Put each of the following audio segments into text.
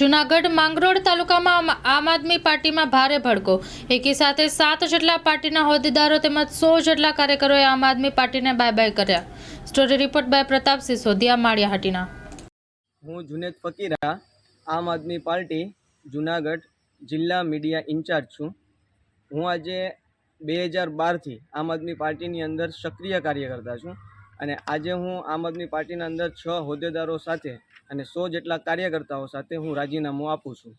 જુનાગઢ માંગરોળ તાલુકામાં આમ- આદમી પાર્ટીમાં ભારે ભડકો. એકી સાથે સાત જેટલા પાર્ટીના હોદ્દેદારો તેમજ સો જેટલા કાર્યકરોએ આમ આદમી પાર્ટીને બાય બાય કર્યા. Story report by Pratap Sisodiya Maliya Hatina. હું જુનેદ ફકીરા, આમ આદમી પાર્ટી, જુનાગઢ જિલ્લા મીડિયા ઇન્ચાર્જ છું. હું આજે બે હજાર બારથી આમ આદમી પાર્ટીની અંદર સક્રિય કાર્યકર્તા છું. અને આજે હું આમ આદમી પાર્ટીના અંદર છ હોદ્દેદારો સાથે અને સો જેટલા કાર્યકર્તાઓ સાથે હું રાજીનામું આપું છું.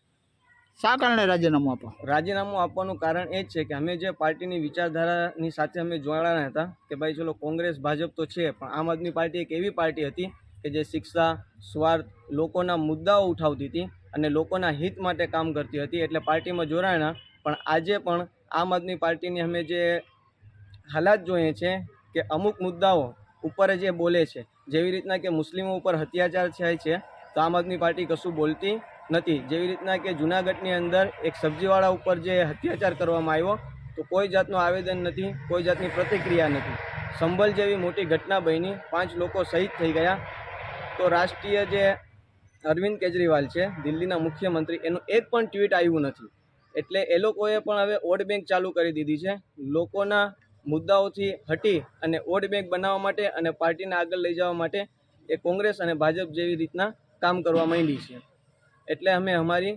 શા કારણે રાજીનામું આપો? રાજીનામું આપવાનું કારણ એ જ છે કે અમે જે પાર્ટીની વિચારધારાની સાથે અમે જોડાયા હતા કે ભાઈ ચલો કોંગ્રેસ ભાજપ તો છે પણ આમ આદમી પાર્ટી એક એવી પાર્ટી હતી કે જે શિક્ષા સ્વાર્થ લોકોના મુદ્દાઓ ઉઠાવતી હતી અને લોકોના હિત માટે કામ કરતી હતી એટલે પાર્ટીમાં જોડાયા પણ આજે પણ આમ આદમી પાર્ટીની અમે જે હાલાત જોઈએ છે કે અમુક મુદ્દાઓ ઉપર જે બોલે છે, જેવી રીતના કે મુસ્લિમો ઉપર અત્યાચાર થાય છે, તો આમ આદમી પાર્ટી કશું બોલતી નથી. જેવી રીતના કે જુનાગઢની અંદર એક સબ્જીવાળા ઉપર જે અત્યાચાર કરવામાં આવ્યો, તો કોઈ જાતનું આવેદન નથી, કોઈ જાતની પ્રતિક્રિયા નથી. સંભલ જેવી મોટી ઘટના બની, પાંચ લોકો શહીદ થઈ ગયા. તો રાષ્ટ્રીય જે અરવિંદ કેજરીવાલ છે, દિલ્હીના મુખ્યમંત્રી, એનું એક પણ ટ્વીટ આવ્યું નથી. એટલે એ લોકોએ પણ હવે વોટ બેંક ચાલુ કરી દીધી છે. લોકોના મુદ્દાઓથી હટી અને વોટ બેંક બનાવવા માટે અને પાર્ટીને આગળ લઈ જવા માટે એ કોંગ્રેસ અને ભાજપ જેવી રીતના કામ કરવા માંડી છે. એટલે અમે અમારી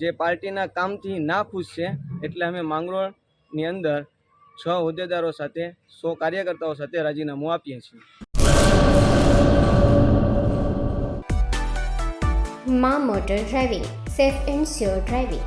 જે પાર્ટીના કામથી ના ખુશ છે, એટલે અમે માંગરોળની અંદર છ હોદ્દેદારો સાથે, સો કાર્યકર્તાઓ સાથે રાજીનામું આપીએ છીએ. મા motor driving, safe and sure driving.